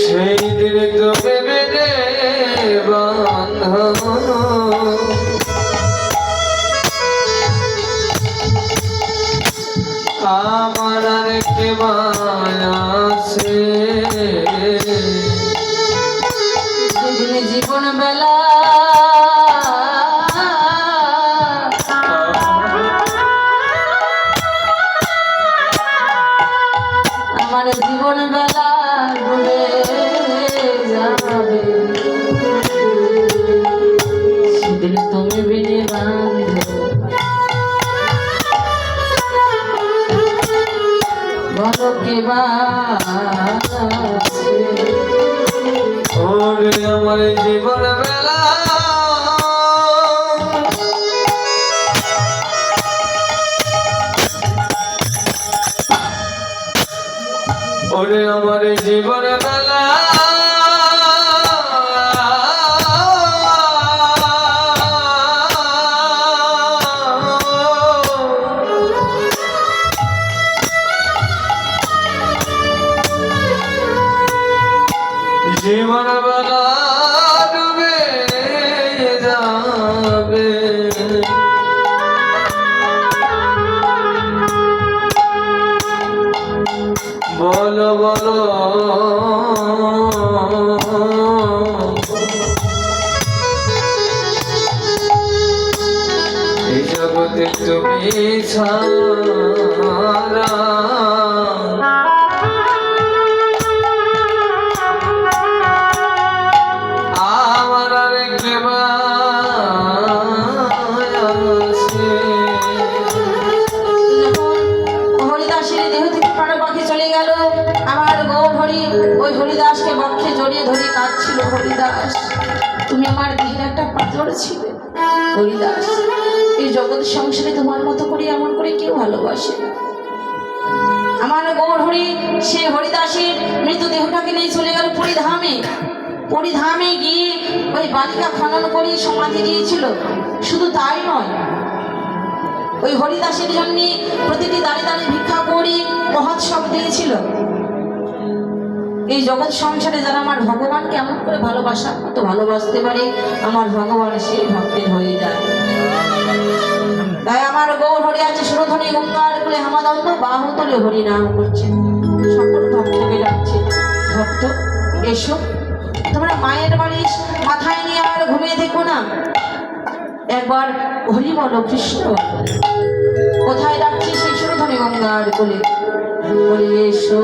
সেই দিন তোকে বেঁধে আমার আর কে মায়া আছে। আমার জীবন বেলা ডুবে যাবে সেদিন তুমি বিনে বলো কে? আমার জীবন ওরে আমার জীবন বেলা জীবন বেলা বলো। এই জগতে তুমি ছাড়া জড়িয়ে ধরে কাঁদছিল হরিদাস। তুমি আমার দেহের একটা পাথর ছিলে। হরিদাস, এই জগৎ সংসারে তোমার মতো করে এমন করে কেউ ভালোবাসে। আমার গৌর হরি সে হরিদাসের মৃতদেহটাকে নিয়ে চলে গেল পরিধামে। পরিধামে গিয়ে ওই বালিকা খনন করে সমাধি দিয়েছিল। শুধু তাই নয়, ওই হরিদাসের জন্যে প্রতিটি দাঁড়িয়ে দাঁড়িয়ে ভিক্ষা করি মহোৎসব দিয়েছিল। এই জগৎ সংসারে যারা আমার ভগবান কেমন করে ভালোবাসা, কত ভালোবাসতে পারে, আমার ভগবান সেই ভক্তের হয়ে যায়। তাই আমার গৌর হরি আছে সুরধনী গঙ্গার কুলে হামাদন্দ বাহু তুলে হরি নাম করছে। সকল ভক্তকে ডাকছে, ভক্ত, এসো। তোমরা মায়ের বালিশ মাথায় নিয়ে আর ঘুমিয়ে দেখো না। একবার হরি বলো, কৃষ্ণ কোথায় ডাকছি সেই সুরধনী গঙ্গার কোলে? বলে, এসো।